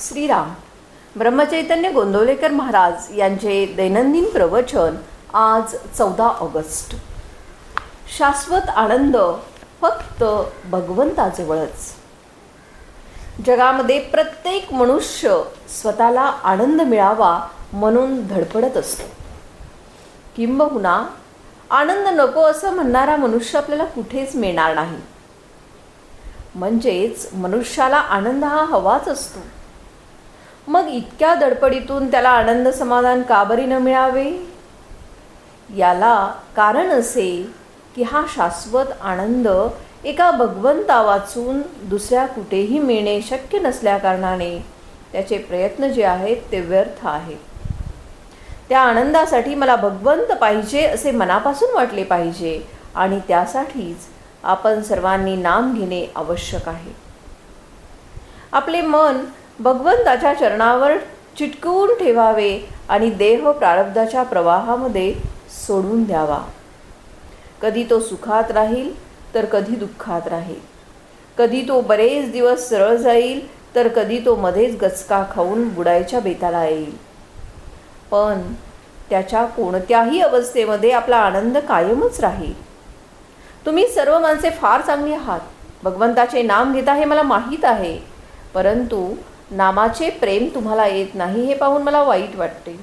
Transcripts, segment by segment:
श्रीराम. ब्रह्मचैतन्य गोंदवलेकर महाराज यांचे दैनंदिन प्रवचन आज चौदा ऑगस्ट. शाश्वत आनंद फक्त भगवंताजवळच. जगामध्ये प्रत्येक मनुष्य स्वतःला आनंद मिळावा म्हणून धडपडत असतो. किंबहुना आनंद नको असं म्हणणारा मनुष्य आपल्याला कुठेच मिळणार नाही. म्हणजेच मनुष्याला आनंद हा हवाच असतो. मग इतक्या दडपडीतून त्याला आनंद समाधान का बरी न मिळावे? याला कारण असे की हा शाश्वत आनंद एका भगवंता वाचून दुसऱ्या कुठेही मिळणे शक्य नसल्याकारणाने त्याचे प्रयत्न जे आहेत ते व्यर्थ आहेत. त्या आनंदासाठी मला भगवंत पाहिजे असे मनापासून वाटले पाहिजे आणि त्यासाठीच आपण सर्वांनी नाम घेणे आवश्यक आहे. आपले मन भगवंताच्या चरणावर चिटकवून ठेवावे आणि देह प्रारब्धाच्या प्रवाहामध्ये सोडून द्यावा. कधी तो सुखात राहील तर कधी दुःखात राहील. कधी तो बरेच दिवस सरळ जाईल तर कधी तो मध्येच गचका खाऊन बुडायच्या बेताला येईल. पण त्याच्या कोणत्याही अवस्थेमध्ये आपला आनंद कायमच राहील. तुम्ही सर्व माणसे फार चांगली आहात. भगवंताचे नाम घेता हे मला माहीत आहे. परंतु नामाचे प्रेम तुम्हाला येत नाही हे पाहून मला वाईट वाटते.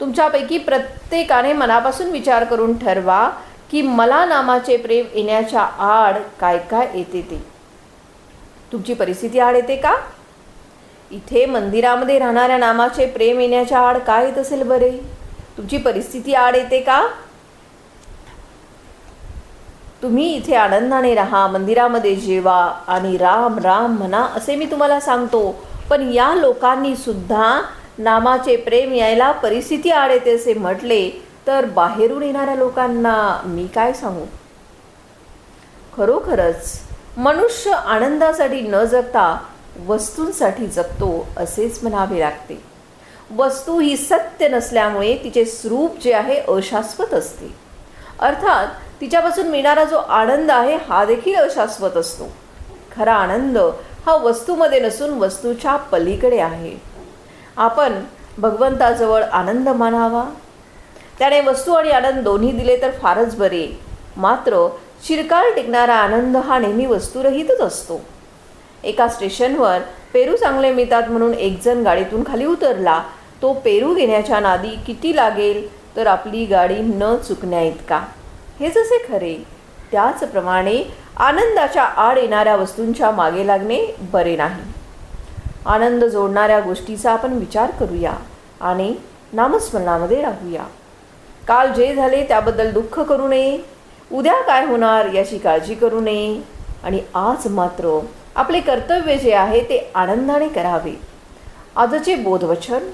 तुमच्यापैकी प्रत्येकाने मनापासून विचार करून ठरवा की मला नामाचे प्रेम येण्याच्या आड काय काय येते ते. तुमची परिस्थिती आड येते का? इथे मंदिरामध्ये राहणाऱ्या नामाचे प्रेम येण्याच्या आड काय येत असेल बरे? तुमची परिस्थिती आड येते का? तुम्ही इथे आनंदाने राहा मंदिरामध्ये जेवा आणि राम राम म्हणा असे मी तुम्हाला सांगतो. पण या लोकांनी सुद्धा नामाचे प्रेम यायला परिस्थिती आड येते असे म्हटले तर बाहेरून येणाऱ्या लोकांना मी काय सांगू? खरोखरच मनुष्य आनंदासाठी न जगता वस्तूंसाठी जगतो असेच म्हणावे लागते. वस्तू ही सत्य नसल्यामुळे तिचे स्वरूप जे आहे अशाश्वत असते. अर्थात तिच्यापासून मिळणारा जो आनंद आहे हा देखील अशाश्वत असतो. खरा आनंद हा वस्तूमध्ये नसून वस्तूच्या पलीकडे आहे. आपण भगवंताजवळ आनंद मानावा. त्याने वस्तू आणि आनंद दोन्ही दिले तर फारच बरे. मात्र चिरकाल टिकणारा आनंद हा नेहमी वस्तूरहितच असतो. एका स्टेशनवर पेरू चांगले मिळतात म्हणून एकजण गाडीतून खाली उतरला. तो पेरू घेण्याच्या नादी किती लागेल तर आपली गाडी न चुकण्या इतका. हे जसे खरे त्याचप्रमाणे आनंदाच्या आड येणाऱ्या वस्तूंच्या मागे लागणे बरे नाही. आनंद जोडणाऱ्या गोष्टीचा आपण विचार करूया आणि नामस्मरणामध्ये राहूया. काल जे झाले त्याबद्दल दुःख करू नये उद्या काय होणार याची काळजी करू नये आणि आज मात्र आपले कर्तव्य जे आहे ते आनंदाने करावे. आजचे बोधवचन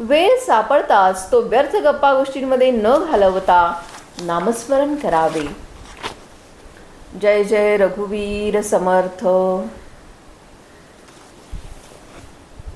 वेळ सापडताच तो व्यर्थ गप्पा गोष्टींमध्ये न घालवता नामस्मरण करावे. जय जय रघुवीर समर्थ.